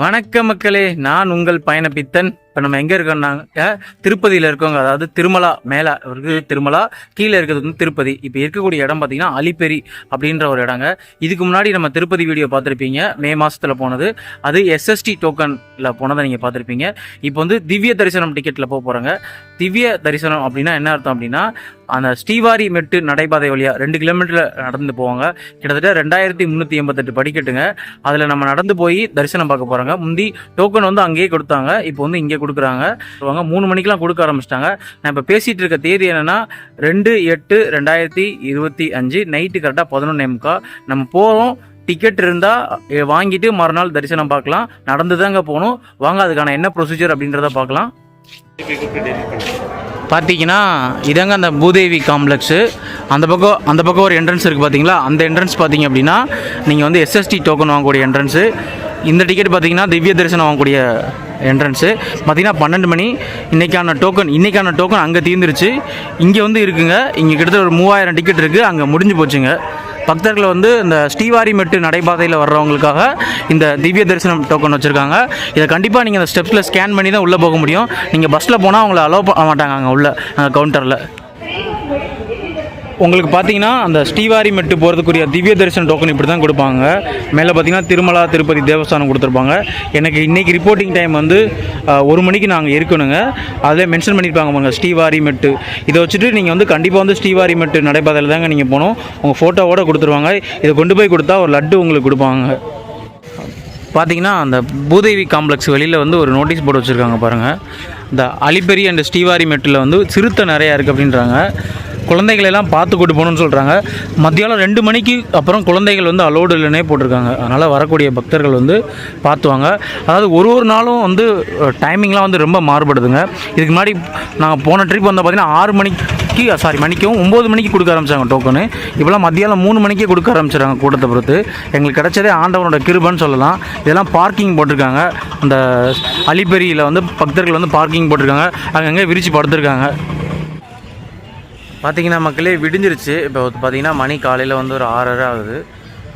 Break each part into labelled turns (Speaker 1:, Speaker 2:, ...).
Speaker 1: வணக்க மக்களே நான் உங்கள் பயணப்பித்தன் இப்போ நம்ம எங்கே இருக்கோம்னாங்க திருப்பதியில் இருக்கவங்க அதாவது திருமலா மேலே இருக்குது திருமலா கீழே இருக்கிறது வந்து திருப்பதி இப்போ இருக்கக்கூடிய இடம் பார்த்திங்கன்னா அலிப்பெரி அப்படின்ற ஒரு இடங்க இதுக்கு முன்னாடி நம்ம திருப்பதி வீடியோ பார்த்துருப்பீங்க மே மாதத்தில் போனது அது எஸ்எஸ்டி டோக்கனில் போனதை நீங்கள் பார்த்துருப்பீங்க இப்போ வந்து திவ்ய தரிசனம் டிக்கெட்டில் போக போகிறாங்க திவ்ய தரிசனம் அப்படின்னா என்ன அர்த்தம் அப்படின்னா அந்த ஸ்ரீவாரி மெட்டு நடைபாதை வழியாக ரெண்டு கிலோமீட்டரில் நடந்து போவாங்க கிட்டத்தட்ட ரெண்டாயிரத்தி முந்நூற்றி எண்பத்தெட்டு படிக்கட்டுங்க அதில் நம்ம நடந்து போய் தரிசனம் பார்க்க போகிறாங்க முந்தி டோக்கன் வந்து அங்கேயே கொடுத்தாங்க இப்போ வந்து இங்கே தேதியை கொடுக்குறாங்க வாங்க மூணு மணிக்கெலாம் கொடுக்க ஆரம்பிச்சிட்டாங்க நான் இப்போ பேசிகிட்டு இருக்க தேதி என்னென்னா ரெண்டு எட்டு ரெண்டாயிரத்தி இருபத்தி அஞ்சு நைட்டு கரெக்டாக பதினொன்று எம்கா நம்ம போகிறோம் டிக்கெட் இருந்தால் வாங்கிட்டு மறுநாள் தரிசனம் பார்க்கலாம் நடந்து தாங்க போகணும் வாங்க அதுக்கான என்ன ப்ரொசீஜர் அப்படின்றத பார்க்கலாம் பார்த்தீங்கன்னா இதாங்க அந்த பூதேவி காம்ப்ளெக்ஸு அந்த பக்கம் அந்த பக்கம் ஒரு என்ட்ரன்ஸ் இருக்குது பார்த்தீங்களா அந்த என்ட்ரன்ஸ் பார்த்தீங்க அப்படின்னா நீங்கள் வந்து எஸ்எஸ்டி டோக்கன் வாங்கக்கூடிய என்ட்ரன்ஸு இந்த டிக்கெட் பார்த்தீங்கன்னா திவ்ய தரிசனம் வாங்கக்கூடிய என்ட்ரன்ஸு பார்த்திங்கன்னா பன்னெண்டு மணி இன்றைக்கான டோக்கன் இன்றைக்கான டோக்கன் அங்கே தீர்ந்துருச்சு இங்கே வந்து இருக்குங்க இங்கே கிட்டத்தட்ட ஒரு மூவாயிரம் டிக்கெட் இருக்குது அங்கே முடிஞ்சு போச்சுங்க பக்தர்கள் வந்து இந்த ஸ்ரீவாரிமெட்டு நடைபாதையில் வர்றவங்களுக்காக இந்த திவ்ய தரிசனம் டோக்கன் வச்சுருக்காங்க இதை கண்டிப்பாக நீங்கள் அந்த ஸ்டெப்ஸில் ஸ்கேன் பண்ணி தான் உள்ளே போக முடியும் நீங்கள் பஸ்ஸில் போனால் அவங்கள அலோவ் பண்ண மாட்டாங்க அங்கே உள்ள கவுண்டரில் உங்களுக்கு பார்த்தீங்கன்னா அந்த ஸ்ரீவாரி மெட்டு போகிறதுக்குரிய திவ்ய தரிசன டோக்கன் இப்படி தான் கொடுப்பாங்க மேலே பார்த்தீங்கன்னா திருமலா திருப்பதி தேவஸ்தானம் கொடுத்துருப்பாங்க எனக்கு இன்றைக்கி ரிப்போர்ட்டிங் டைம் வந்து ஒரு மணிக்கு நாங்கள் இருக்கணுங்க அதில் மென்ஷன் பண்ணியிருப்பாங்க பாருங்கள் ஸ்ரீவாரி மெட்டு இதை வச்சுட்டு நீங்கள் வந்து கண்டிப்பாக வந்து ஸ்ரீவாரி மெட்டு நடைபாதையில் தாங்க நீங்கள் போகணும் உங்கள் ஃபோட்டோவோட கொடுத்துருவாங்க இதை கொண்டு போய் கொடுத்தா ஒரு லட்டு உங்களுக்கு கொடுப்பாங்க பார்த்தீங்கன்னா அந்த பூதேவி காம்ப்ளெக்ஸ் வெளியில் வந்து ஒரு நோட்டீஸ் போர்டு வச்சுருக்காங்க பாருங்கள் இந்த அலிபெரி அண்ட் ஸ்ரீவாரி மெட்டில் வந்து சிறுத்தை நிறையா இருக்குது அப்படின்றாங்க குழந்தைகளெல்லாம் பார்த்து கூட்டு போகணும்னு சொல்கிறாங்க மத்தியானம் ரெண்டு மணிக்கு அப்புறம் குழந்தைகள் வந்து அலோடு இல்லைனே போட்டிருக்காங்க அதனால் வரக்கூடிய பக்தர்கள் வந்து பார்த்துவாங்க அதாவது ஒரு ஒரு நாளும் வந்து டைமிங்லாம் வந்து ரொம்ப மாறுபடுதுங்க இதுக்கு முன்னாடி நாங்கள் போன ட்ரிப் வந்து பார்த்திங்கன்னா ஆறு மணிக்கு சாரி மணிக்கும் ஒம்பது மணிக்கு கொடுக்க ஆரம்பிச்சாங்க டோக்கனு இப்போலாம் மத்தியானம் மூணு மணிக்கே கொடுக்க ஆரம்பிச்சிடுறாங்க கூட்டத்தை பொறுத்து எங்களுக்கு கிடச்சதே ஆண்டவனோட கிருபன்னு சொல்லலாம் இதெல்லாம் பார்க்கிங் போட்டிருக்காங்க அந்த அலிபெரியில் வந்து பக்தர்கள் வந்து பார்க்கிங் போட்டிருக்காங்க அங்கங்கே விரித்து படுத்துருக்காங்க பார்த்தீங்கன்னா மக்களே விடிஞ்சிருச்சு இப்போ பார்த்தீங்கன்னா மணி காலையில் வந்து ஒரு ஆறரை ஆகுது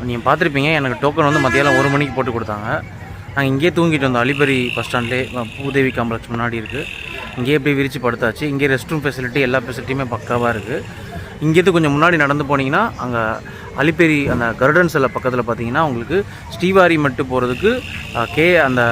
Speaker 1: நீங்கள் பார்த்துருப்பீங்க எனக்கு டோக்கன் வந்து மத்தியானம் ஒரு மணிக்கு போட்டு கொடுத்தாங்க நாங்கள் இங்கேயே தூங்கிட்டு வந்தோம் அலிபரி பஸ் ஸ்டாண்ட்லேயே பூதேவி காம்ப்ளெக்ஸ் முன்னாடி இருக்குது இங்கேயே போய் விரிச்சு படுத்தாச்சு இங்கே ரெஸ்ட் ரூம் ஃபெசிலிட்டி எல்லா ஃபெசிலிட்டியுமே பக்காவாக இருக்குது இங்கேருந்து கொஞ்சம் முன்னாடி நடந்து போனீங்கன்னா அங்கே அலிப்பேரி அந்த கருடன் எல்லாம் பக்கத்தில் பார்த்தீங்கன்னா உங்களுக்கு ஸ்ரீவாரி மட்டும் போகிறதுக்கு கே அந்த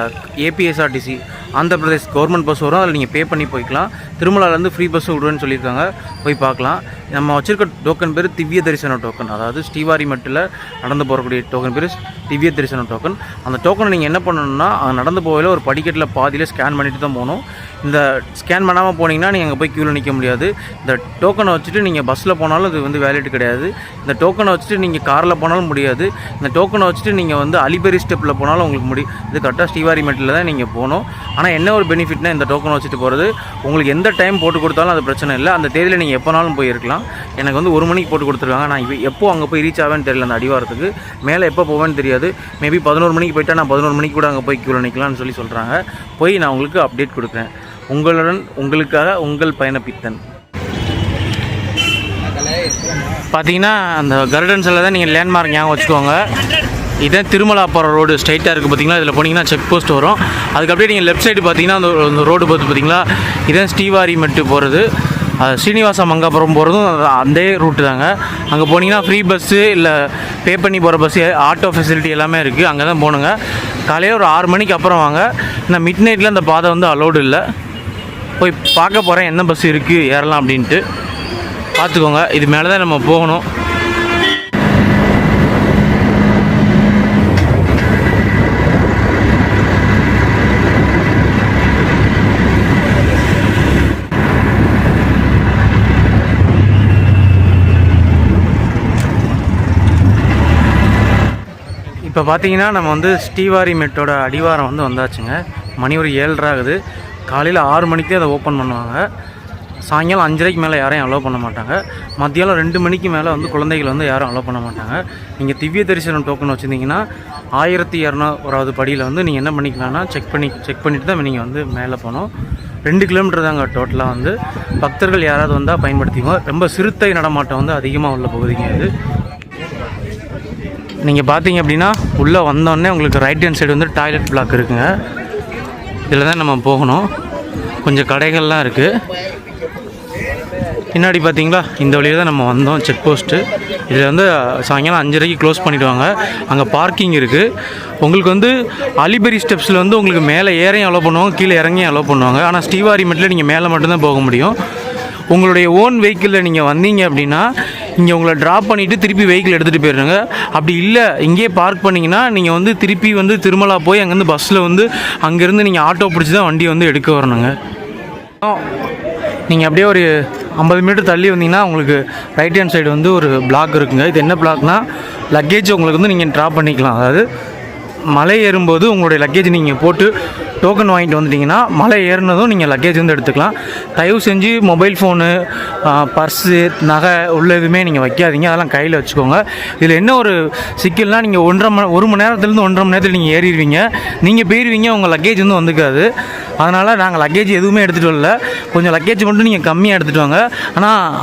Speaker 1: APSRTC Andhra Pradesh government bus வரும் அதில் நீங்கள் பே பண்ணி போய்க்கலாம் திருமலாலேருந்து ஃப்ரீ பஸ்ஸும் விடுவேன்னு சொல்லியிருக்காங்க போய் பார்க்கலாம் நம்ம வச்சுருக்க டோக்கன் பேர் திவ்ய தரிசன டோக்கன் அதாவது ஸ்ரீவாரி மட்டில் நடந்து போகக்கூடிய டோக்கன் பேர் திவ்ய தரிசன டோக்கன் அந்த டோக்கனை நீங்கள் என்ன பண்ணணும்னா அங்கே நடந்து போகல ஒரு படிக்கட்டில் பாதியில் ஸ்கேன் பண்ணிட்டு தான் போகணும் இந்த ஸ்கேன் பண்ணாமல் போனீங்கன்னா நீங்கள் அங்கே போய் க்யூவில் நிற்க முடியாது இந்த டோக்கனை வச்சுட்டு நீங்கள் பஸ்ஸில் போனாலும் அது வந்து வேலிட் கிடையாது இந்த டோக்கனை வச்சுட்டு நீங்கள் காரில் போனாலும் முடியாது இந்த டோக்கனை வச்சுட்டு நீங்கள் வந்து அலிபெரி ஸ்டெப்பில் போனாலும் உங்களுக்கு முடி இது கரெக்டாக ஸ்ரீவாரி மெட்டில் தான் நீங்கள் போகணும் ஆனால் என்ன ஒரு பெனிஃபிட்னா இந்த டோக்கனை வச்சுட்டு போகிறது உங்களுக்கு எந்த டைம் போட்டு கொடுத்தாலும் அது பிரச்சனை இல்லை அந்த தேதியில் நீங்கள் நீங்கள் எப்போனாலும் போயிருக்கலாம் எனக்கு வந்து ஒரு மணிக்கு போட்டு கொடுத்துருக்காங்க நான் இப்போ எப்போ அங்கே போய் ரீச் ஆவேன்னு தெரியல அந்த அடிவாரத்துக்கு மேலே எப்போ போவேன்னு தெரியாது மேபி பதினோரு மணிக்கு போயிட்டால் நான் பதினோரு மணிக்கு கூட அங்கே போய் கீழே நிற்கலாம்னு சொல்லி சொல்கிறாங்க போய் நான் உங்களுக்கு அப்டேட் கொடுக்குறேன் உங்களுடன் உங்களுக்காக உங்கள் பயணப்பித்தன் பார்த்தீங்கன்னா அந்த கார்டன்ஸில் தான் நீங்கள் லேண்ட்மார்க் ஞாபகம் வச்சுக்கோங்க இதுதான் திருமலா போகிற ரோடு ஸ்ட்ரைட்டாக இருக்குது பார்த்தீங்களா இதில் போனீங்கன்னா செக் போஸ்ட் வரும் அதுக்கு அப்படியே நீங்கள் லெஃப்ட் சைடு பார்த்தீங்கன்னா அந்த ரோடு பார்த்து பார்த்தீங்களா இதுதான் ஸ்டீவாரி மெட்டு போகிறது ஸ்ரீனிவாசா மங்காபுரம் போகிறதும் அதே ரூட்டு தாங்க அங்கே போனீங்கன்னா ஃப்ரீ பஸ்ஸு இல்லை பே பண்ணி போகிற பஸ்ஸு ஆட்டோ ஃபெசிலிட்டி எல்லாமே இருக்குது அங்கே தான் போகணுங்க காலையில் ஒரு ஆறு மணிக்கு அப்புறம் வாங்க நான் மிட் நைட்டில் அந்த பாதை வந்து அலோடு இல்லை போய் பார்க்க போகிறேன் என்ன பஸ் இருக்குது ஏறலாம் அப்படின்ட்டு பார்த்துக்கோங்க இது மேலே தான் நம்ம போகணும் இப்போ பார்த்தீங்கன்னா நம்ம வந்து ஸ்ரீவாரி மெட்டோட அடிவாரம் வந்து வந்தாச்சுங்க மணி ஒரு ஏழரை ஆகுது காலையில் ஆறு மணிக்கு அதை ஓப்பன் பண்ணுவாங்க சாயங்காலம் அஞ்சரைக்கு மேலே யாரையும் அலோவ் பண்ண மாட்டாங்க மத்தியானம் ரெண்டு மணிக்கு மேலே வந்து குழந்தைகள் வந்து யாரும் அலோவ் பண்ண மாட்டாங்க நீங்கள் திவ்ய தரிசனம் டோக்கன் வச்சுருந்தீங்கன்னா ஆயிரத்தி இரநூறாவது படியில் வந்து நீங்கள் என்ன பண்ணிக்கலாம்னா செக் பண்ணி செக் பண்ணிவிட்டு தான் நீங்கள் வந்து மேலே போகணும் ரெண்டு கிலோமீட்டர் தாங்க டோட்டலாக வந்து பக்தர்கள் யாராவது வந்தால் பயன்படுத்திக்கோ ரொம்ப சிறுத்தை நடமாட்டம் வந்து அதிகமாக உள்ள பகுதிங்க அது நீங்கள் பார்த்தீங்க அப்படின்னா உள்ளே வந்தோடனே உங்களுக்கு ரைட் ஹேண்ட் சைடு வந்து டாய்லெட் பிளாக் இருக்குங்க இதில் தான் நம்ம போகணும் கொஞ்சம் கடைகள்லாம் இருக்குது பின்னாடி பார்த்தீங்களா இந்த வழியில் தான் நம்ம வந்தோம் செக் போஸ்ட்டு இதில் வந்து சாயங்காலம் அஞ்சரைக்கு க்ளோஸ் பண்ணிவிடுவாங்க அங்கே பார்க்கிங் இருக்குது உங்களுக்கு வந்து அலிபெரி ஸ்டெப்ஸில் வந்து உங்களுக்கு மேலே ஏறையும் அலோவ் பண்ணுவாங்க கீழே இறங்கியும் அலோவ் பண்ணுவாங்க ஆனால் ஸ்டீவாரி மட்டும் நீங்கள் மேலே மட்டும்தான் போக முடியும் உங்களுடைய ஓன் வெஹிக்கிளில் நீங்கள் வந்தீங்க அப்படின்னா இங்கே உங்களை ட்ராப் பண்ணிவிட்டு திருப்பி வெஹிக்கிள் எடுத்துகிட்டு போயிடுங்க அப்படி இல்லை இங்கேயே பார்க் பண்ணிங்கன்னா நீங்கள் வந்து திருப்பி வந்து திருமலா போய் அங்கேருந்து பஸ்ஸில் வந்து அங்கேருந்து நீங்கள் ஆட்டோ பிடிச்சி தான் வண்டி வந்து எடுக்க வரணுங்க நீங்கள் அப்படியே ஒரு ஐம்பது மீட்டர் தள்ளி வந்தீங்கன்னா உங்களுக்கு ரைட் ஹேண்ட் சைடு வந்து ஒரு பிளாக் இருக்குங்க இது என்ன பிளாக்னால் லக்கேஜ் உங்களுக்கு வந்து நீங்கள் ட்ராப் பண்ணிக்கலாம் அதாவது மலை ஏறும்போது உங்களுடைய லக்கேஜ் நீங்கள் போட்டு டோக்கன் வாங்கிட்டு வந்துட்டிங்கன்னா மலை ஏறினதும் நீங்கள் லக்கேஜ் வந்து எடுத்துக்கலாம் தயவு செஞ்சு மொபைல் ஃபோனு பர்ஸு நகை உள்ள எதுவுமே நீங்கள் வைக்காதீங்க அதெல்லாம் கையில் வச்சுக்கோங்க இதில் என்ன ஒரு சிக்கல்னால் நீங்கள் ஒன்றரை மணி ஒரு மணி நேரத்துலேருந்து ஒன்றரை மணி நேரத்தில் நீங்கள் ஏறிடுவீங்க நீங்கள் போயிடுவீங்க உங்கள் லக்கேஜ் வந்து வந்துக்காது அதனால் நாங்கள் லக்கேஜ் எதுவுமே எடுத்துகிட்டு வரல கொஞ்சம் லக்கேஜ் மட்டும் நீங்கள் கம்மியாக எடுத்துகிட்டு வாங்க ஆனால்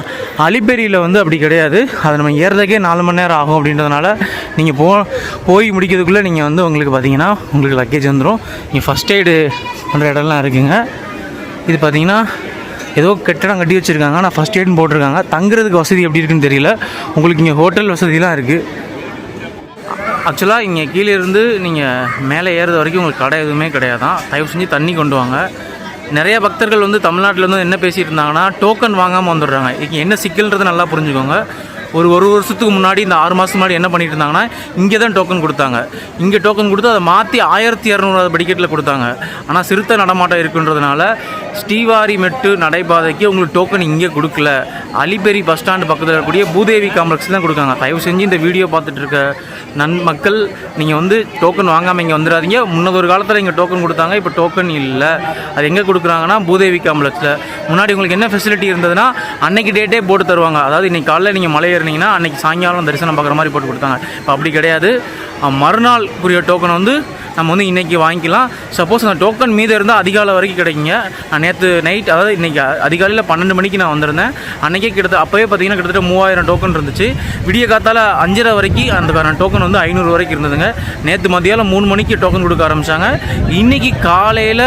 Speaker 1: அலிப்பேரியில் வந்து அப்படி கிடையாது அது நம்ம ஏறதுக்கே நாலு மணி நேரம் ஆகும் அப்படின்றதுனால நீங்கள் போ போய் முடிக்கிறதுக்குள்ளே நீங்கள் வந்து உங்களுக்கு பார்த்தீங்கன்னா உங்களுக்கு லக்கேஜ் வந்துடும் இங்கே ஃபஸ்ட் எய்டு பண்ணுற இடம்லாம் இருக்குங்க இது பார்த்தீங்கன்னா ஏதோ கெட்டடம் கட்டி வச்சுருக்காங்க ஆனால் ஃபஸ்ட் எய்டுன்னு போட்டிருக்காங்க தங்குறதுக்கு வசதி எப்படி இருக்குன்னு தெரியல உங்களுக்கு இங்கே ஹோட்டல் வசதிலாம் இருக்குது ஆக்சுவலாக இங்கே கீழே இருந்து நீங்கள் மேலே ஏறுறது வரைக்கும் உங்களுக்கு கடை எதுவுமே கிடையாதான் தயவு செஞ்சு தண்ணி கொண்டு வாங்க நிறைய பக்தர்கள் வந்து தமிழ்நாட்டில் வந்து என்ன பேசிகிட்டு இருந்தாங்கன்னா டோக்கன் வாங்காமல் வந்துடுறாங்க இங்கே என்ன சிக்கல்ன்றது நல்லா புரிஞ்சுக்கோங்க ஒரு ஒரு வருஷத்துக்கு முன்னாடி இந்த ஆறு மாதம் முன்னாடி என்ன பண்ணிட்டு இருந்தாங்கன்னா இங்கே தான் டோக்கன் கொடுத்தாங்க இங்கே டோக்கன் கொடுத்து அதை மாற்றி ஆயிரத்தி இரநூறு படிக்கெட்டில் கொடுத்தாங்க ஆனால் சிறுத்த நடமாட்டம் இருக்குன்றதுனால ஸ்ரீவாரி மெட்டு நடைபாதைக்கு உங்களுக்கு டோக்கன் இங்கே கொடுக்கல அலிபெரி பஸ் ஸ்டாண்டு பக்கத்தில் இருக்கக்கூடிய பூதேவி காம்ப்ளெக்ஸ் தான் கொடுக்காங்க தயவு செஞ்சு இந்த வீடியோ பார்த்துட்டு இருக்க நன் மக்கள் நீங்கள் வந்து டோக்கன் வாங்காமல் இங்கே வந்துடாதீங்க முன்னதொரு காலத்தில் இங்கே டோக்கன் கொடுத்தாங்க இப்போ டோக்கன் இல்லை அது எங்கே கொடுக்குறாங்கன்னா பூதேவி காம்ப்ளெக்ஸில் முன்னாடி உங்களுக்கு என்ன ஃபெசிலிட்டி இருந்ததுன்னா அன்னைக்கு டேட்டே போட்டு தருவாங்க அதாவது இன்னைக்கு காலையில் நீங்கள் மலை இருந்தீங்கன்னா அன்றைக்கி சாயங்காலம் தரிசனம் பார்க்குற மாதிரி போட்டு கொடுத்தாங்க இப்போ அப்படி கிடையாது மறுநாள் உரிய டோக்கன் வந்து நம்ம வந்து இன்றைக்கி வாங்கிக்கலாம் சப்போஸ் அந்த டோக்கன் மீது இருந்தால் அதிகாலை வரைக்கும் கிடைக்குங்க நான் நேற்று நைட் அதாவது இன்றைக்கி அதிகாலையில் பன்னெண்டு மணிக்கு நான் வந்திருந்தேன் அன்றைக்கே கிட்டத்தட்ட அப்போயே பார்த்தீங்கன்னா கிட்டத்தட்ட மூவாயிரம் டோக்கன் இருந்துச்சு விடிய காத்தால் அஞ்சரை வரைக்கும் அந்த டோக்கன் வந்து ஐநூறு வரைக்கும் இருந்ததுங்க நேற்று மதியானம் மூணு மணிக்கு டோக்கன் கொடுக்க ஆரம்பித்தாங்க இன்றைக்கி காலையில்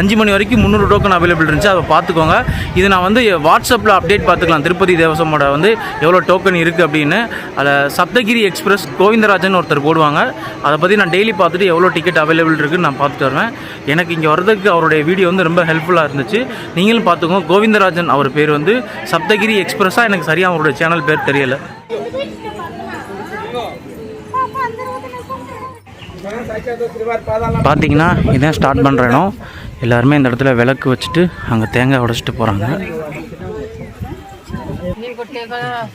Speaker 1: அஞ்சு மணி வரைக்கும் முந்நூறு டோக்கன் அவைலபிள் இருந்துச்சு அதை பார்த்துக்கோங்க இது நான் வந்து வாட்ஸ்அப்பில் அப்டேட் பார்த்துக்கலாம் திருப்பதி தேவசமோட வந்து எவ்வளோ டோக்கன் இருக்குது அப்படின்னு அதில் சப்தகிரி எக்ஸ்பிரஸ் கோவிந்தராஜன் ஒருத்தர் போடுவாங்க அதை பற்றி நான் டெய்லி பார்த்துட்டு எவ்வளோ டிக்கெட் அவைலபிள் இருக்குன்னு நான் பார்த்துட்டு வருவேன் எனக்கு இங்கே வர்றதுக்கு அவருடைய வீடியோ வந்து ரொம்ப ஹெல்ப்ஃபுல்லாக இருந்துச்சு நீங்களும் பார்த்துக்கோங்க கோவிந்தராஜன் அவர் பேர் வந்து சப்தகிரி எக்ஸ்பிரஸாக எனக்கு சரியாக அவருடைய சேனல் பேர் தெரியலை பார்த்தீங்கன்னா இதான் ஸ்டார்ட் பண்ணுறேனோ எல்லாருமே இந்த இடத்துல விளக்கு வச்சுட்டு அங்கே தேங்காய் உடச்சிட்டு போகிறாங்க உங்களுக்கு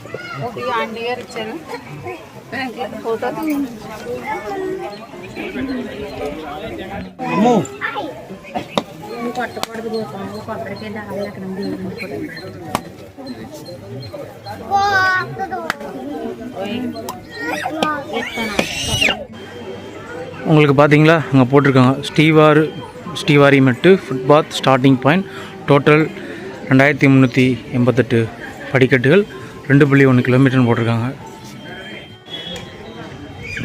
Speaker 1: பார்த்தீங்களா அங்கே போட்டிருக்காங்க ஸ்டீவாரு ஸ்டீவாரி Srivarimettu footpath starting point total ரெண்டாயிரத்தி முந்நூற்றி எண்பத்தெட்டு படிக்கட்டுகள் ரெண்டு புள்ளி ஒன்று கிலோமீட்டர்னு போட்டிருக்காங்க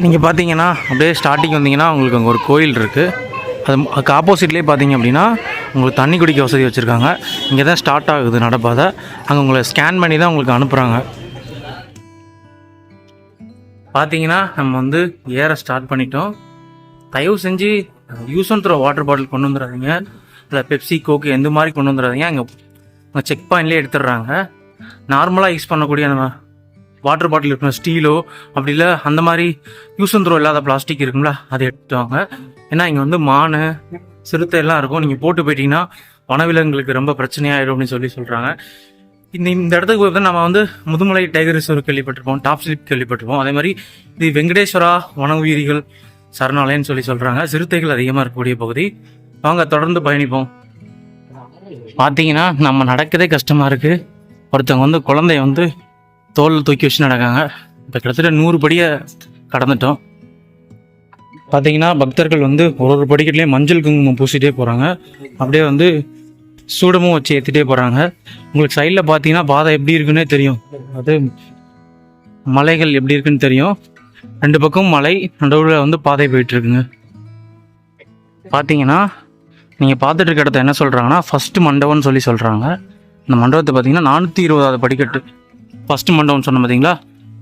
Speaker 1: நீங்கள் பார்த்தீங்கன்னா அப்படியே ஸ்டார்டிங் வந்தீங்கன்னா உங்களுக்கு அங்கே ஒரு கோயில் இருக்குது அது அதுக்கு ஆப்போசிட்லேயே பார்த்தீங்க அப்படின்னா உங்களுக்கு தண்ணி குடிக்க வசதி வச்சுருக்காங்க இங்கே தான் ஸ்டார்ட் ஆகுது நடப்பாத அங்கே உங்களை ஸ்கேன் பண்ணி தான் உங்களுக்கு அனுப்புகிறாங்க பார்த்தீங்கன்னா நம்ம வந்து ஏற ஸ்டார்ட் பண்ணிட்டோம் தயவு செஞ்சு யூஸ் பண்ணுற த்ரோ வாட்டர் பாட்டில் கொண்டு வந்துடாதீங்க இல்லை பெப்சி கோக்கு எந்த மாதிரி கொண்டு வந்துடாதீங்க அங்கே செக் பாயிண்ட்லேயே எடுத்துடுறாங்க நார்மலாக யூஸ் பண்ணக்கூடிய நம்ம வாட்டர் பாட்டில் இருக்கணும் ஸ்டீலோ அப்படி இல்லை அந்த மாதிரி யூஸ் த்ரோ இல்லாத பிளாஸ்டிக் இருக்குங்களா அதை எடுத்து வாங்க ஏன்னா இங்கே வந்து மான் சிறுத்தை எல்லாம் இருக்கும் நீங்கள் போட்டு போயிட்டீங்கன்னா வனவிலங்குகளுக்கு ரொம்ப பிரச்சனையாயிடும் அப்படின்னு சொல்லி சொல்கிறாங்க இந்த இந்த இடத்துக்கு போய் நம்ம வந்து முதுமலை டைகர் ரிசர்வ் கேள்விப்பட்டிருப்போம் டாப் ஸ்லிப் கேள்விப்பட்டிருப்போம் அதே மாதிரி இது வெங்கடேஸ்வரா வன உயிரிகள் சரணாலயம்னு சொல்லி சொல்கிறாங்க சிறுத்தைகள் அதிகமாக இருக்கக்கூடிய பகுதி வாங்க தொடர்ந்து பயணிப்போம் பார்த்தீங்கன்னா நம்ம நடக்கதே கஷ்டமாக இருக்குது ஒருத்தவங்க வந்து குழந்தைய வந்து தோல் தூக்கி வச்சு நடக்காங்க இப்போ கிட்டத்தட்ட நூறு படியை கடந்துட்டோம் பார்த்தீங்கன்னா பக்தர்கள் வந்து ஒரு ஒரு படிக்கட்லேயும் மஞ்சள் குங்குமம் பூசிட்டே போகிறாங்க அப்படியே வந்து சூடமும் வச்சு ஏற்றிட்டே போகிறாங்க உங்களுக்கு சைடில் பார்த்தீங்கன்னா பாதை எப்படி இருக்குன்னே தெரியும் அது மலைகள் எப்படி இருக்குன்னு தெரியும் ரெண்டு பக்கம் மலை நடுவில் வந்து பாதை போயிட்டுருக்குங்க பார்த்தீங்கன்னா நீங்கள் பார்த்துட்டு இருக்க இடத்த என்ன சொல்கிறாங்கன்னா ஃபஸ்ட்டு மண்டபம்னு சொல்லி சொல்கிறாங்க இந்த மண்டபத்தை பார்த்தீங்கன்னா நானூற்றி இருபதாவது படிக்கட்டு ஃபஸ்ட்டு மண்டபம்னு சொன்ன பார்த்தீங்களா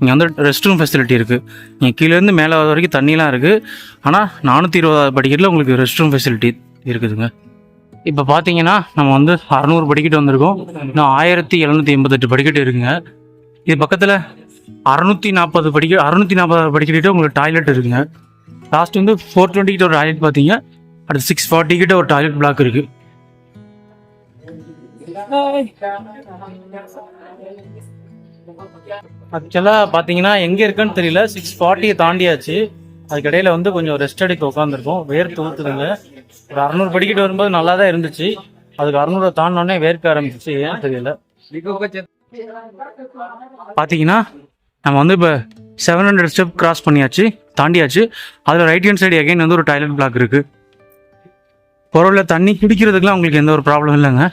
Speaker 1: இங்கே வந்து ரெஸ்ட் ரூம் ஃபெசிலிட்டி இருக்குது இங்கே கீழேருந்து மேலே வர வரைக்கும் தண்ணியெலாம் இருக்குது ஆனால் நானூற்றி இருபதாவது படிக்கட்டில் உங்களுக்கு ரெஸ்ட் ரூம் ஃபெசிலிட்டி இருக்குதுங்க இப்போ பார்த்தீங்கன்னா நம்ம வந்து அறநூறு படிக்கட்டு வந்திருக்கோம் இன்னும் ஆயிரத்தி எழுநூற்றி எண்பத்தெட்டு படிக்கட்டு இருக்குங்க இது பக்கத்தில் அறநூற்றி நாற்பது படிக்க அறநூற்றி நாற்பதாவது படிக்கட்டு உங்களுக்கு டாய்லெட் இருக்குங்க லாஸ்ட் வந்து ஃபோர் டுவெண்ட்டிக்கிட்ட ஒரு டாய்லெட் பார்த்தீங்க அடுத்து சிக்ஸ் ஃபார்ட்டிக்கிட்ட ஒரு டாய்லெட் பிளாக் இருக்குது ஆக்சுவலாக பார்த்தீங்கன்னா எங்கே இருக்குன்னு தெரியல சிக்ஸ் ஃபார்ட்டியை தாண்டியாச்சு அதுக்கிடையில் வந்து கொஞ்சம் ரெஸ்ட் எடுக்க உட்காந்துருக்கோம் வேர் ஊற்றுதுங்க ஒரு அறநூறு படிக்கிட்டு வரும்போது நல்லா தான் இருந்துச்சு அதுக்கு அறநூறு தாண்டினோடனே வேர்க்க ஆரம்பிச்சிச்சு ஏன் தெரியல பார்த்தீங்கன்னா நம்ம வந்து இப்போ செவன் ஹண்ட்ரட் ஸ்டெப் கிராஸ் பண்ணியாச்சு தாண்டியாச்சு அதில் ரைட் ஹேண்ட் சைடு அகைன் வந்து ஒரு டாய்லெட் பிளாக் இருக்குது பொருளில் தண்ணி குடிக்கிறதுக்குலாம் உங்களுக்கு எந்த ஒரு ப்ராப்ளம் இல்லைங்க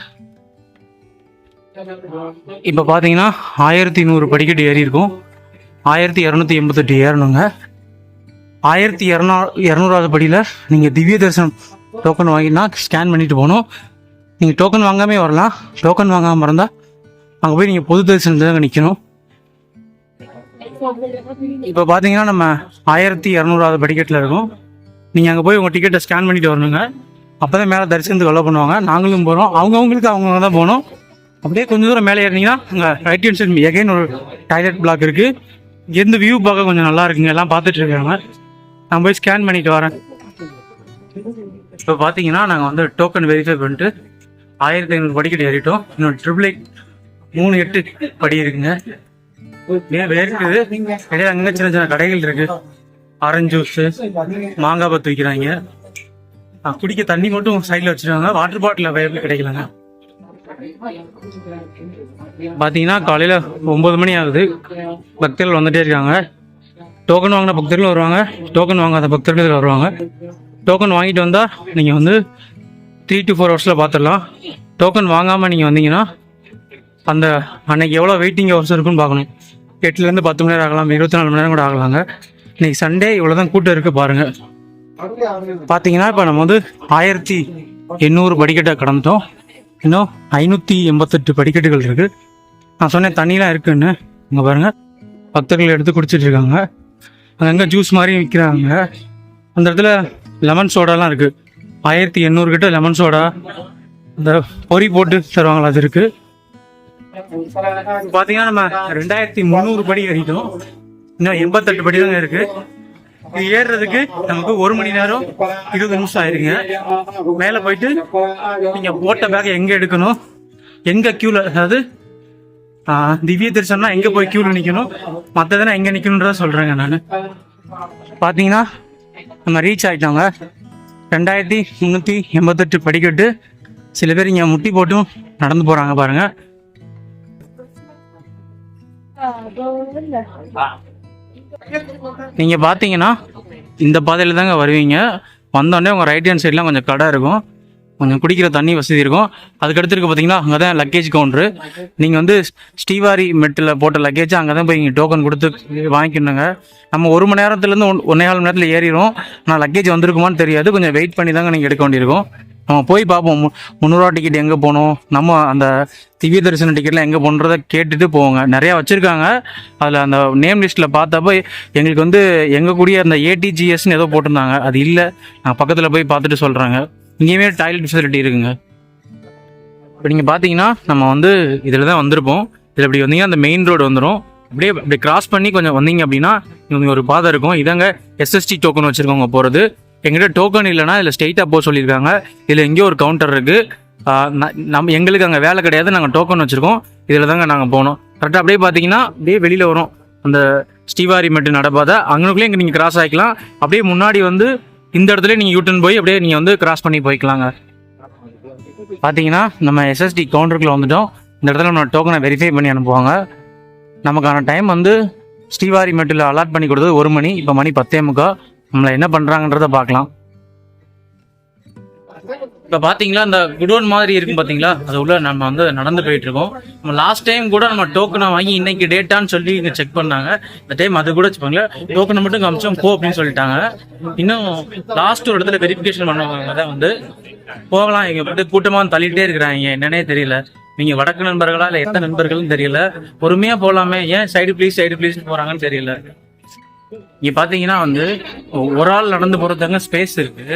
Speaker 1: இப்போ பார்த்தீங்கன்னா ஆயிரத்தி நூறு படிக்கட்டு ஏறி இருக்கும் ஆயிரத்தி இரநூத்தி எண்பத்தெட்டு ஏறணுங்க ஆயிரத்தி இரநூ இரநூறாவது படியில் நீங்கள் திவ்ய தரிசனம் டோக்கன் வாங்கினா ஸ்கேன் பண்ணிட்டு போகணும் நீங்கள் டோக்கன் வாங்காமே வரலாம் டோக்கன் வாங்காமல் இருந்தால் அங்கே போய் நீங்கள் பொது தரிசனத்தில் நிற்கணும் இப்போ பார்த்தீங்கன்னா நம்ம ஆயிரத்தி இரநூறாவது படிக்கட்டில் இருக்கும் நீங்கள் அங்கே போய் உங்கள் டிக்கெட்டை ஸ்கேன் பண்ணிட்டு வரணுங்க அப்போ தான் மேலே தரிசனத்துக்கு அலோவ் பண்ணுவாங்க நாங்களும் போகிறோம் அவங்கவுங்களுக்கு அவங்கவுங்க தான் போகணும் அப்படியே கொஞ்சம் தூரம் மேலே ஏறினீங்கன்னா அங்கே ரைட் ஹேண்ட் சைட் எகைன் ஒரு டாய்லெட் பிளாக் இருக்குது இங்கேருந்து வியூ பார்க்க கொஞ்சம் நல்லா இருக்குங்க எல்லாம் பார்த்துட்டு இருக்காங்க நான் போய் ஸ்கேன் பண்ணிட்டு வரேன் இப்போ பார்த்தீங்கன்னா நாங்கள் வந்து டோக்கன் வெரிஃபை பண்ணிட்டு ஆயிரத்தி ஐநூறு படிக்கடி ஏறிட்டோம் இன்னொரு ட்ரிபிள் எயிட் மூணு எட்டு படி இருக்குங்க இருக்குது கிடையாது அங்கே சின்ன சின்ன கடைகள் இருக்கு ஆரஞ்சு ஜூஸ் மாங்காய் பத்து விற்கிறாங்க குடிக்க தண்ணி மட்டும் சைடில் வச்சுருக்காங்க வாட்டர் பாட்டில் கிடைக்கலங்க பார்த்தீங்கன்னா காலையில் ஒம்பது மணி ஆகுது பக்தர்கள் வந்துகிட்டே இருக்காங்க டோக்கன் வாங்கின பக்தர்களும் வருவாங்க டோக்கன் வாங்காத பக்தர்கள் வருவாங்க டோக்கன் வாங்கிட்டு வந்தால் நீங்கள் வந்து த்ரீ டு ஃபோர் ஹவர்ஸில் பார்த்துடலாம் டோக்கன் வாங்காமல் நீங்கள் வந்தீங்கன்னா அந்த அன்னைக்கு எவ்வளோ வெயிட்டிங் ஹவர்ஸ் இருக்குன்னு பார்க்கணும் எட்டுலேருந்து பத்து மணி நேரம் ஆகலாம் இருபத்தி நாலு மணி நேரம் கூட ஆகலாங்க இன்னைக்கு சண்டே இவ்வளோ தான் கூட்டம் இருக்குது பாருங்கள் பார்த்தீங்கன்னா இப்போ நம்ம வந்து ஆயிரத்தி எண்ணூறு படிக்கட்டை கடந்துட்டோம் இன்னும் ஐநூற்றி எண்பத்தெட்டு படிக்கட்டுகள் இருக்குது நான் சொன்னேன் தண்ணிலாம் இருக்குன்னு இங்கே பாருங்கள் பக்தர்கள் எடுத்து குடிச்சிட்டு இருக்காங்க அங்கங்கே ஜூஸ் மாதிரி விற்கிறாங்க அந்த இடத்துல லெமன் சோடாலாம் இருக்குது ஆயிரத்தி எண்ணூறு கிட்ட லெமன் சோடா இந்த பொறி போட்டு தருவாங்களா அது இருக்குது பாத்தீங்கன்னா நம்ம ரெண்டாயிரத்தி முந்நூறு படி வரைக்கும் இன்னும் எண்பத்தெட்டு படி தாங்க இருக்குது ஏறதுக்கு ஏறுறதுக்கு நமக்கு ஒரு மணி நேரம் இருபது நிமிஷம் ஆயிருங்க மேலே போயிட்டு நீங்க போட்ட பேக்கை எங்க எடுக்கணும் எங்க கியூல அதாவது திவ்ய தரிசனம்னா எங்க போய் கியூல நிக்கணும் மற்றதெல்லாம் எங்க நிக்கணும்ன்றத சொல்றேங்க நான் பாத்தீங்கன்னா நம்ம ரீச் ஆயிட்டாங்க ரெண்டாயிரத்தி முந்நூற்றி எண்பத்தெட்டு படிக்கட்டு சில பேர் இங்கே முட்டி போட்டும் நடந்து போகிறாங்க பாருங்கள் நீங்கள் பார்த்தீங்கன்னா இந்த பாதையில் தாங்க வருவீங்க வந்தோடனே உங்கள் ரைட் ஹேண்ட் சைட்லாம் கொஞ்சம் கடை இருக்கும் கொஞ்சம் குடிக்கிற தண்ணி வசதி இருக்கும் அதுக்கடுத்து இருக்குது பார்த்தீங்கன்னா அங்கே தான் லக்கேஜ் கவுண்ட்ரு நீங்கள் வந்து ஸ்ரீவாரி மெட்டில் போட்ட லக்கேஜ் அங்கே தான் போய் நீங்கள் டோக்கன் கொடுத்து வாங்கிக்கணுங்க நம்ம ஒரு மணி நேரத்துலேருந்து ஒன் ஒன்றே மணி நேரத்தில் ஏறிடும் ஆனால் லக்கேஜ் வந்திருக்குமான்னு தெரியாது கொஞ்சம் வெயிட் பண்ணி தாங்க நீங்கள் எடுக்க வேண்டியிருக்கும் நம்ம போய் பார்ப்போம் முந்நூறுரூவா டிக்கெட் எங்கே போகணும் நம்ம அந்த திவ்ய தரிசன டிக்கெட்லாம் எங்கே போன்றத கேட்டுட்டு போவோங்க நிறையா வச்சுருக்காங்க அதில் அந்த நேம் லிஸ்ட்டில் பார்த்தப்ப எங்களுக்கு வந்து எங்கள் கூடிய அந்த ஏடிஜிஎஸ்னு ஏதோ போட்டிருந்தாங்க அது இல்லை நான் பக்கத்தில் போய் பார்த்துட்டு சொல்கிறாங்க இங்கேயுமே டாய்லெட் ஃபெசிலிட்டி இருக்குங்க இப்போ நீங்கள் பார்த்தீங்கன்னா நம்ம வந்து இதில் தான் வந்திருப்போம் இதில் இப்படி வந்தீங்கன்னா அந்த மெயின் ரோடு வந்துடும் அப்படியே அப்படி கிராஸ் பண்ணி கொஞ்சம் வந்தீங்க அப்படின்னா இங்கே ஒரு பாதை இருக்கும் இதாங்க எஸ்எஸ்டி டோக்கன் வச்சுருக்கோங்க போகிறது எங்கிட்ட டோக்கன் இல்லைனா இல்லை ஸ்டெயிட்டாக போக சொல்லியிருக்காங்க இதில் எங்கேயோ ஒரு கவுண்டர் இருக்குது நம்ம எங்களுக்கு அங்கே வேலை கிடையாது நாங்கள் டோக்கன் வச்சுருக்கோம் இதில் தாங்க நாங்கள் போனோம் கரெக்டாக அப்படியே பார்த்தீங்கன்னா அப்படியே வெளியில் வரும் அந்த ஸ்டீவாரி மட்டும் நடப்பாத அங்கனுக்குள்ளே இங்கே நீங்கள் கிராஸ் ஆகிக்கலாம் அப்படியே முன்னாடி வந்து இந்த இடத்துல நீங்கள் யூட்டன் போய் அப்படியே நீங்கள் வந்து கிராஸ் பண்ணி போய்க்கலாங்க பார்த்தீங்கன்னா நம்ம எஸ்எஸ்டி கவுண்டருக்குள்ளே வந்துட்டோம் இந்த இடத்துல நம்ம டோக்கனை வெரிஃபை பண்ணி அனுப்புவாங்க நமக்கான டைம் வந்து ஸ்ரீவாரி மெட்டில் அலாட் பண்ணி கொடுத்தது ஒரு மணி இப்போ மணி பத்தே முக்கா நம்மளை என்ன பண்ணுறாங்கன்றத பார்க்கலாம் இப்போ பார்த்தீங்களா இந்த குடோன் மாதிரி இருக்கும் பார்த்தீங்களா அது உள்ள நம்ம வந்து நடந்து போயிட்டு இருக்கோம் நம்ம லாஸ்ட் டைம் கூட நம்ம டோக்கனை வாங்கி இன்னைக்கு டேட்டான்னு சொல்லி இங்கே செக் பண்ணாங்க இந்த டைம் அது கூட வச்சுப்பாங்களா டோக்கனை மட்டும் காமிச்சோம் போ அப்படின்னு சொல்லிட்டாங்க இன்னும் லாஸ்ட் ஒரு இடத்துல வெரிஃபிகேஷன் பண்ணுவாங்க தான் வந்து போகலாம் இங்கே வந்து கூட்டமாக தள்ளிட்டே இருக்கிறாங்க என்னன்னே தெரியல நீங்க வடக்கு நண்பர்களா இல்லை எத்தனை நண்பர்களும் தெரியல பொறுமையா போகலாமே ஏன் சைடு ப்ளீஸ் சைடு பிளீஸ் போறாங்கன்னு தெரியல இங்க பாத்தீங்கன்னா வந்து ஒரு ஆள் நடந்து போறதுங்க ஸ்பேஸ் இருக்கு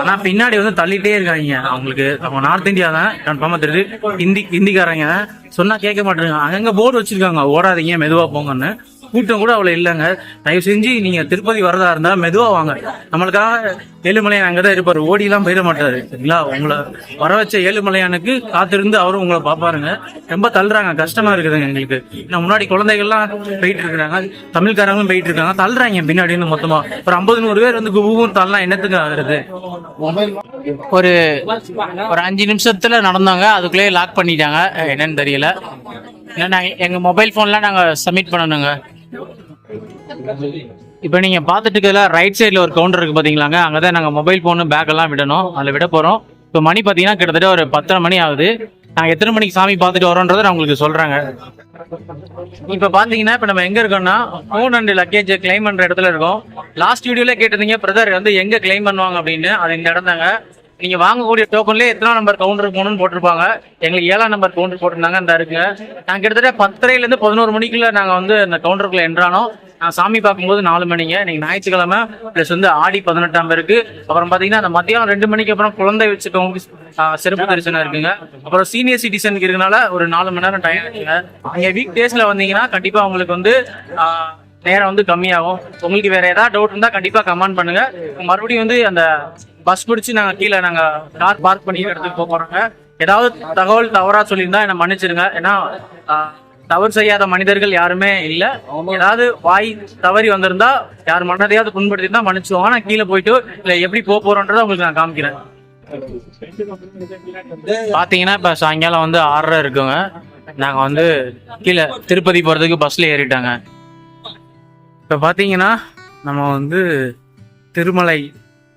Speaker 1: ஆனா பின்னாடி வந்து தள்ளிட்டே இருக்காங்க அவங்களுக்கு அவங்க நார்த் இந்தியா தான் கன்ஃபார்மா தெரியுது ஹிந்தி ஹிந்திக்காரங்க சொன்னா கேட்க மாட்டேங்க அங்கங்க போர்டு வச்சிருக்காங்க ஓடாதீங்க மெதுவா போங்கன்னு கூட்டம் கூட அவ்வளோ இல்லைங்க தயவு செஞ்சு நீங்கள் திருப்பதி வரதா இருந்தால் மெதுவாக வாங்க நம்மளுக்காக ஏழுமலையான் அங்கே தான் இருப்பார் ஓடிலாம் போயிட மாட்டார் சரிங்களா உங்களை வர வச்ச ஏழுமலையானுக்கு காத்திருந்து அவரும் உங்களை பார்ப்பாருங்க ரொம்ப தள்ளுறாங்க கஷ்டமாக இருக்குதுங்க எங்களுக்கு ஏன்னா முன்னாடி குழந்தைகள்லாம் போயிட்டு இருக்கிறாங்க தமிழ்காரங்களும் போயிட்டு இருக்காங்க தள்ளுறாங்க பின்னாடின்னு மொத்தமாக ஒரு ஐம்பது நூறு பேர் வந்து குபுவும் தள்ளலாம் என்னத்துக்கு ஆகுறது ஒரு ஒரு அஞ்சு நிமிஷத்துல நடந்தாங்க அதுக்குள்ளேயே லாக் பண்ணிட்டாங்க என்னன்னு தெரியல எங்க எங்கள் மொபைல் ஃபோன்லாம் நாங்கள் சப்மிட் பண்ணணுங்க இப்போ நீங்கள் பாத்துட்டு இருக்கிறதுல ரைட் சைடில் ஒரு கவுண்டர் இருக்குது பார்த்தீங்களாங்க அங்கே தான் நாங்கள் மொபைல் ஃபோனு பேக்கெல்லாம் விடணும் அதுல விட போறோம் இப்போ மணி பார்த்தீங்கன்னா கிட்டத்தட்ட ஒரு பத்தரை மணி ஆகுது நாங்கள் எத்தனை மணிக்கு சாமி பார்த்துட்டு வரோன்றத நான் உங்களுக்கு சொல்றாங்க இப்போ பார்த்தீங்கன்னா இப்போ நம்ம எங்கே இருக்கோம்னா ஃபோன் அண்ட் லக்கேஜ் கிளைம் பண்ணுற இடத்துல இருக்கோம் லாஸ்ட் வீடியோல கேட்டிருந்தீங்க பிரதர் வந்து எங்கே கிளைம் பண்ணுவாங்க அப்படின்னு அது இந்த இடம் தாங்க நீங்க வாங்கக்கூடிய டோக்கன்லேயே எத்தனை நம்பர் கவுண்டர் போகணும்னு போட்டிருப்பாங்க எங்களுக்கு ஏழாம் நம்பர் கவுண்டர் போட்டிருந்தாங்க அந்த இருக்குங்க நாங்கள் கிட்டத்தட்ட பத்தரைலேருந்து பதினோரு மணிக்குள்ள நாங்கள் வந்து அந்த கவுண்டருக்குள்ள என்றானோம் நான் சாமி பார்க்கும்போது நாலு மணிங்க இன்னைக்கு ஞாயிற்றுக்கிழமை ப்ளஸ் வந்து ஆடி பதினெட்டாம் பேருக்கு அப்புறம் பார்த்தீங்கன்னா அந்த மத்தியானம் ரெண்டு மணிக்கு அப்புறம் குழந்தை வச்சுக்கவங்க சிறப்பு தரிசனம் இருக்குங்க அப்புறம் சீனியர் சிட்டிசனுக்கு இருக்கனால ஒரு நாலு மணி நேரம் டைம் இருக்குங்க அங்கே வீக் டேஸில் வந்தீங்கன்னா கண்டிப்பாக உங்களுக்கு வந்து நேரம் வந்து கம்மியாகும் உங்களுக்கு வேற ஏதாவது டவுட் இருந்தால் கண்டிப்பாக கமெண்ட் பண்ணுங்க மறுபடியும் வந்து அந்த பஸ் பிடிச்சி நாங்கள் கீழே நாங்கள் கார் பார்க் பண்ணி இடத்துக்கு போக போகிறோங்க ஏதாவது தகவல் தவறாக சொல்லியிருந்தா என்னை மன்னிச்சிருங்க ஏன்னா தவறு செய்யாத மனிதர்கள் யாருமே இல்லை ஏதாவது வாய் தவறி வந்திருந்தா யார் புண்படுத்தி புண்படுத்திருந்தா மன்னிச்சுவாங்க நான் கீழே போயிட்டு இல்லை எப்படி போக உங்களுக்கு நான் காமிக்கிறேன் பார்த்தீங்கன்னா இப்போ சாயங்காலம் வந்து ஆறரை இருக்குங்க நாங்கள் வந்து கீழே திருப்பதி போகிறதுக்கு பஸ்ஸில் ஏறிட்டாங்க இப்போ பார்த்தீங்கன்னா நம்ம வந்து திருமலை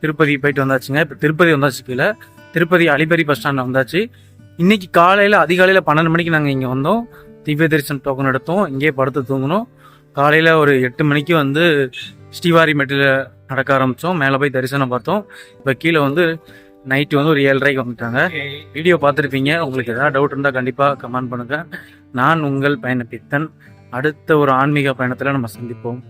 Speaker 1: திருப்பதி போயிட்டு வந்தாச்சுங்க இப்போ திருப்பதி வந்தாச்சு கீழே திருப்பதி அலிபரி பஸ் ஸ்டாண்டில் வந்தாச்சு இன்னைக்கு காலையில் அதிகாலையில் பன்னெண்டு மணிக்கு நாங்கள் இங்கே வந்தோம் திவ்ய தரிசனம் டோக்கன் எடுத்தோம் இங்கேயே படுத்து தூங்கினோம் காலையில் ஒரு எட்டு மணிக்கு வந்து ஸ்ரீவாரி மெட்டில் நடக்க ஆரம்பித்தோம் மேலே போய் தரிசனம் பார்த்தோம் இப்போ கீழே வந்து நைட்டு வந்து ஒரு ஏழரைக்கு வந்துட்டாங்க வீடியோ பார்த்துருப்பீங்க உங்களுக்கு எதாவது டவுட் இருந்தால் கண்டிப்பாக கமெண்ட் பண்ணுங்கள் நான் உங்கள் பயண பித்தன் அடுத்த ஒரு ஆன்மீக பயணத்தில் நம்ம சந்திப்போம்